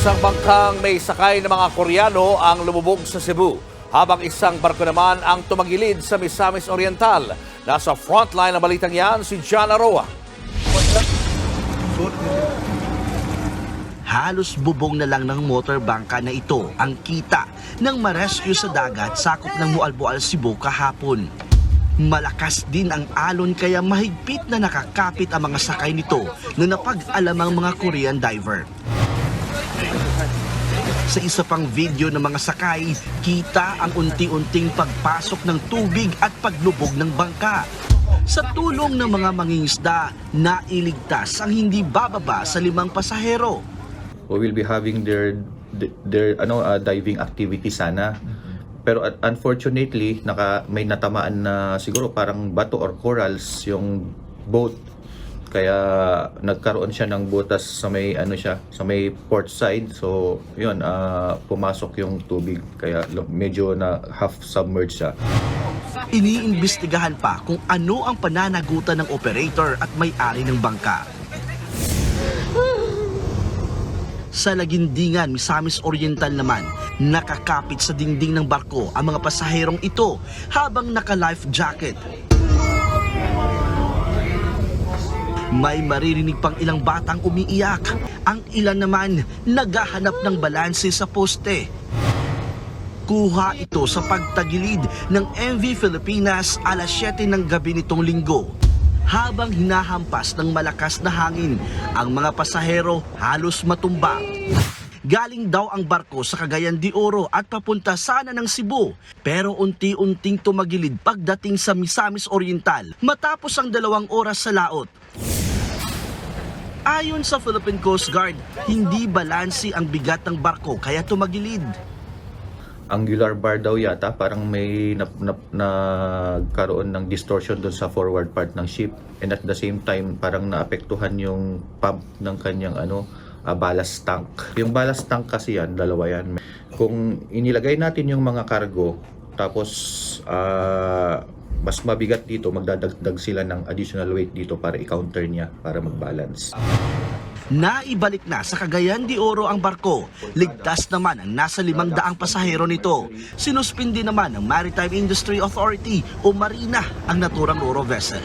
Isang bangkang may sakay ng mga Koreano ang lumubog sa Cebu, habang isang barko naman ang tumagilid sa Misamis Oriental. Nasa frontline ng balitang yan si John Aroa. Halos bubong na lang ng motor bangka na ito ang kita ng marescue sa dagat sakop ng Mualboal, Cebu kahapon. Malakas din ang alon kaya mahigpit na nakakapit ang mga sakay nito na napag-alamang mga Korean diver. Sa isa pang video ng mga sakay, kita ang unti-unting pagpasok ng tubig at paglubog ng bangka. Sa tulong ng mga mangingisda, nailigtas ang hindi bababa sa limang pasahero. we will be having their their ano uh, diving activity sana. Pero at- unfortunately, naka may natamaan na siguro parang bato or corals yung boat. Kaya nagkaroon siya ng butas sa may ano siya, sa may port side. So, 'yun, ah, pumasok yung tubig kaya medyo na half submerged siya. Iniimbestigahan pa kung ano ang pananagutan ng operator at may-ari ng bangka. Sa Lagindingan, Misamis Oriental naman, nakakapit sa dingding ng barko ang mga pasaherong ito habang naka-life jacket. May maririnig pang ilang batang umiiyak. Ang ilan naman naghahanap ng balanse sa poste. Kuha ito sa pagtagilid ng MV Filipinas alas 7 ng gabi nitong linggo. Habang hinahampas ng malakas na hangin, ang mga pasahero halos matumba. Galing daw ang barko sa Cagayan de Oro at papunta sana ng Cebu. Pero unti-unting tumagilid pagdating sa Misamis Oriental matapos ang dalawang oras sa laot. Ayon sa Philippine Coast Guard, hindi balansi ang bigat ng barko kaya tumagilid. angular bar daw yata parang may na, na, nagkaroon ng distortion doon sa forward part ng ship. And at the same time parang naapektuhan yung pump ng kanyang ano ah, ballast tank. Yung ballast tank kasi yan dalawa yan. Kung inilagay natin yung mga cargo tapos ah, mas mabigat dito magdadagdag sila ng additional weight dito para i-counter niya para mag-balance Naibalik na sa Cagayan de Oro ang barko. Ligtas naman ang nasa limang daang pasahero nito. Sinuspindi naman ng Maritime Industry Authority o Marina ang naturang Oro vessel.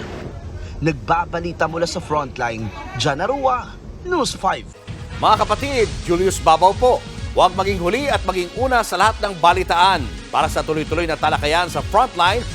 Nagbabalita mula sa frontline, Jan Arua, News 5. Mga kapatid, Julius Babaw po. Huwag maging huli at maging una sa lahat ng balitaan. Para sa tuloy-tuloy na talakayan sa Frontline,